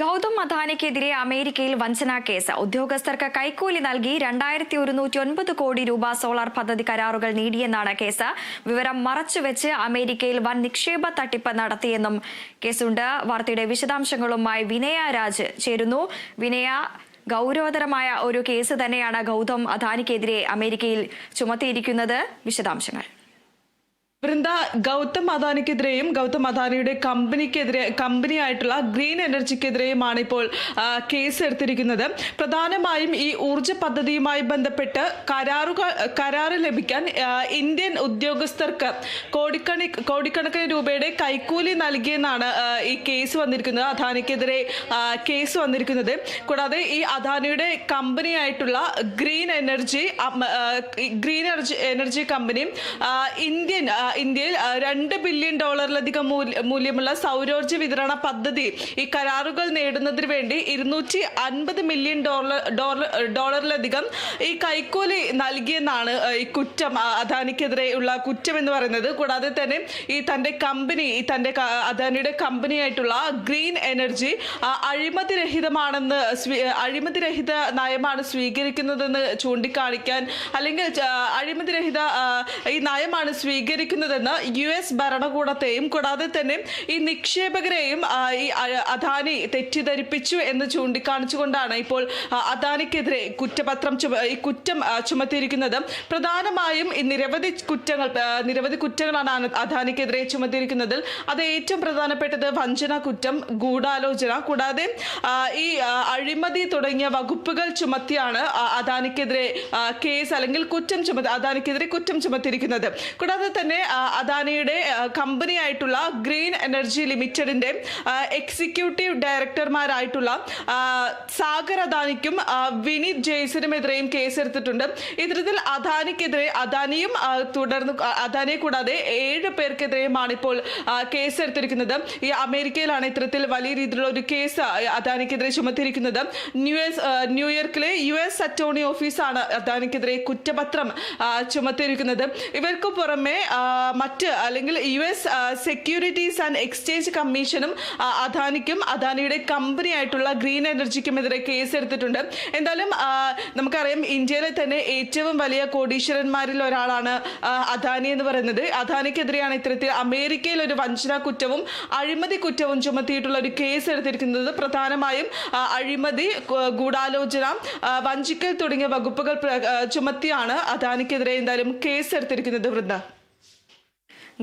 ഗൗതം അദാനിക്കെതിരെ അമേരിക്കയിൽ വഞ്ചനാ കേസ്. ഉദ്യോഗസ്ഥർക്ക് കൈക്കൂലി നൽകി രണ്ടായിരത്തി ഒരുന്നൂറ്റി ഒൻപത് കോടി രൂപ സോളാർ പദ്ധതി കരാറുകൾ നേടിയെന്നാണ് കേസ്. വിവരം മറച്ചുവെച്ച് അമേരിക്കയിൽ വൻ നിക്ഷേപ തട്ടിപ്പ് നടത്തിയെന്നും കേസുണ്ട്. വാർത്തയുടെ വിശദാംശങ്ങളുമായി വിനയ രാജ് ചേരുന്നു. വിനയ ഗൗരവതരമായ ഒരു കേസ് തന്നെയാണ് ഗൗതം അദാനിക്കെതിരെ അമേരിക്കയിൽ ചുമത്തിയിരിക്കുന്നത്. വിശദാംശങ്ങൾ. വൃന്ദ ഗൗതം അദാനിക്കെതിരെയും ഗൗതം അദാനിയുടെ കമ്പനിക്കെതിരെ കമ്പനിയായിട്ടുള്ള ഗ്രീൻ എനർജിക്കെതിരെയുമാണ് ഇപ്പോൾ കേസ് എടുത്തിരിക്കുന്നത് പ്രധാനമായും ഈ ഊർജ പദ്ധതിയുമായി ബന്ധപ്പെട്ട് കരാറുകൾ കരാറ് ലഭിക്കാൻ ഇന്ത്യൻ ഉദ്യോഗസ്ഥർക്ക് കോടിക്കണി കോടിക്കണക്കിന് രൂപയുടെ കൈക്കൂലി നൽകിയെന്നാണ് ഈ കേസ് വന്നിരിക്കുന്നത് അദാനിക്കെതിരെ കേസ് വന്നിരിക്കുന്നത്. കൂടാതെ ഈ അദാനിയുടെ കമ്പനിയായിട്ടുള്ള green energy green energy energy company Indian ഇന്ത്യയിൽ രണ്ട് ബില്യൺ ഡോളറിലധികം മൂല്യ- മൂല്യമുള്ള സൗരോർജ വിതരണ പദ്ധതി ഈ കരാറുകൾ നേടുന്നതിന് വേണ്ടി ഇരുന്നൂറ്റി അൻപത് മില്യൺ ഡോളർ ഡോളറിലധികം ഈ കൈക്കൂലി നൽകിയെന്നാണ് ഈ കുറ്റം അദാനിക്കെതിരെയുള്ള കുറ്റം എന്ന് പറയുന്നത്. കൂടാതെ തന്നെ ഈ തന്റെ കമ്പനി ഈ തന്റെ അദാനിയുടെ കമ്പനിയായിട്ടുള്ള ഗ്രീൻ എനർജി അഴിമതിരഹിതമാണെന്ന് അഴിമതിരഹിത നയമാണ് സ്വീകരിക്കുന്നതെന്ന് ചൂണ്ടിക്കാണിക്കാൻ അല്ലെങ്കിൽ അഴിമതിരഹിത ഈ നയമാണ് സ്വീകരിക്കുന്നതെന്ന് യു എസ് ഭരണകൂടത്തെയും കൂടാതെ തന്നെ ഈ നിക്ഷേപകരെയും ഈ അദാനി തെറ്റിദ്ധരിപ്പിച്ചു എന്ന് ചൂണ്ടിക്കാണിച്ചുകൊണ്ടാണ് ഇപ്പോൾ അദാനിക്കെതിരെ കുറ്റപത്രം ഈ കുറ്റം ചുമത്തിയിരിക്കുന്നത്. പ്രധാനമായും നിരവധി കുറ്റങ്ങൾ നിരവധി കുറ്റങ്ങളാണ് അദാനിക്കെതിരെ ചുമത്തിയിരിക്കുന്നതിൽ. അത് ഏറ്റവും പ്രധാനപ്പെട്ടത് വഞ്ചന കുറ്റം ഗൂഢാലോചന കൂടാതെ ഈ അഴിമതി തുടങ്ങിയ വകുപ്പുകൾ ചുമത്തിയാണ് അദാനിക്കെതിരെ കേസ് അല്ലെങ്കിൽ കുറ്റം ചുമത്തി അദാനിക്കെതിരെ കുറ്റം ചുമത്തിയിരിക്കുന്നത്. കൂടാതെ തന്നെ അദാനിയുടെ കമ്പനി കമ്പനിയായിട്ടുള്ള ഗ്രീൻ എനർജി ലിമിറ്റഡിന്റെ എക്സിക്യൂട്ടീവ് ഡയറക്ടർമാരായിട്ടുള്ള സാഗർ അദാനിക്കും വിനീത് ജെയ്സിനുമെതിരെയും കേസെടുത്തിട്ടുണ്ട്. ഇത്തരത്തിൽ അദാനിക്കെതിരെ അദാനിയും തുടർന്ന് അദാനിയെ കൂടാതെ ഏഴ് പേർക്കെതിരെയുമാണ് ഇപ്പോൾ കേസെടുത്തിരിക്കുന്നത്. ഈ അമേരിക്കയിലാണ് ഇത്തരത്തിൽ വലിയ രീതിയിലുള്ള ഒരു കേസ് അദാനിക്കെതിരെ ചുമത്തിയിരിക്കുന്നത്. ന്യൂ എസ് ന്യൂയോർക്കിലെ യു എസ് അറ്റോർണി ഓഫീസാണ് അദാനിക്കെതിരെ കുറ്റപത്രം ചുമത്തിയിരിക്കുന്നത്. ഇവർക്ക് പുറമെ മറ്റ് അല്ലെങ്കിൽ U S securities and exchange കമ്മീഷനും അദാനിക്കും അദാനിയുടെ കമ്പനി ആയിട്ടുള്ള ഗ്രീൻ എനർജിക്കുമെതിരെ കേസ് എടുത്തിട്ടുണ്ട്. എന്തായാലും നമുക്കറിയാം ഇന്ത്യയിലെ തന്നെ ഏറ്റവും വലിയ കോടീശ്വരന്മാരിൽ ഒരാളാണ് അദാനി എന്ന് പറയുന്നത്. അദാനിക്കെതിരെയാണ് ഇത്തരത്തിൽ അമേരിക്കയിൽ ഒരു വഞ്ചന കുറ്റവും അഴിമതി കുറ്റവും ചുമത്തിയിട്ടുള്ള ഒരു കേസ് എടുത്തിരിക്കുന്നത്. പ്രധാനമായും അഴിമതി ഗൂഢാലോചന വഞ്ചിക്കൽ തുടങ്ങിയ വകുപ്പുകൾ ചുമത്തിയാണ് അദാനിക്കെതിരെ എന്തായാലും കേസ് എടുത്തിരിക്കുന്നത് വൃന്ദ.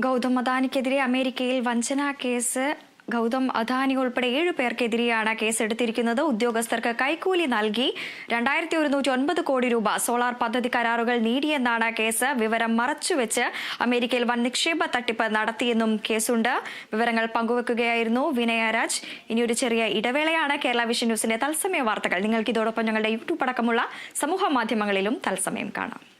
ഗൗതം അദാനിക്കെതിരെ അമേരിക്കയിൽ വഞ്ചനാ കേസ്. ഗൗതം അദാനി ഉൾപ്പെടെ ഏഴു പേർക്കെതിരെയാണ് കേസെടുത്തിരിക്കുന്നത്. ഉദ്യോഗസ്ഥർക്ക് കൈക്കൂലി നൽകി. രണ്ടായിരത്തി ഒരുന്നൂറ്റി ഒൻപത് കോടി രൂപ സോളാർ പദ്ധതി കരാറുകൾ നേടിയെന്നാണ് കേസ്. വിവരം മറച്ചുവെച്ച് അമേരിക്കയിൽ വൻ നിക്ഷേപ തട്ടിപ്പ് നടത്തിയെന്നും കേസുണ്ട്. വിവരങ്ങൾ പങ്കുവെക്കുകയായിരുന്നു വിനയരാജ് ഇനിയൊരു ചെറിയ ഇടവേളയാണ് കേരള വിഷൻ ന്യൂസിന്റെ തത്സമയ വാർത്തകൾ. നിങ്ങൾക്ക് ഇതോടൊപ്പം ഞങ്ങളുടെ യൂട്യൂബ് അടക്കമുള്ള സമൂഹ മാധ്യമങ്ങളിലും തത്സമയം കാണാം.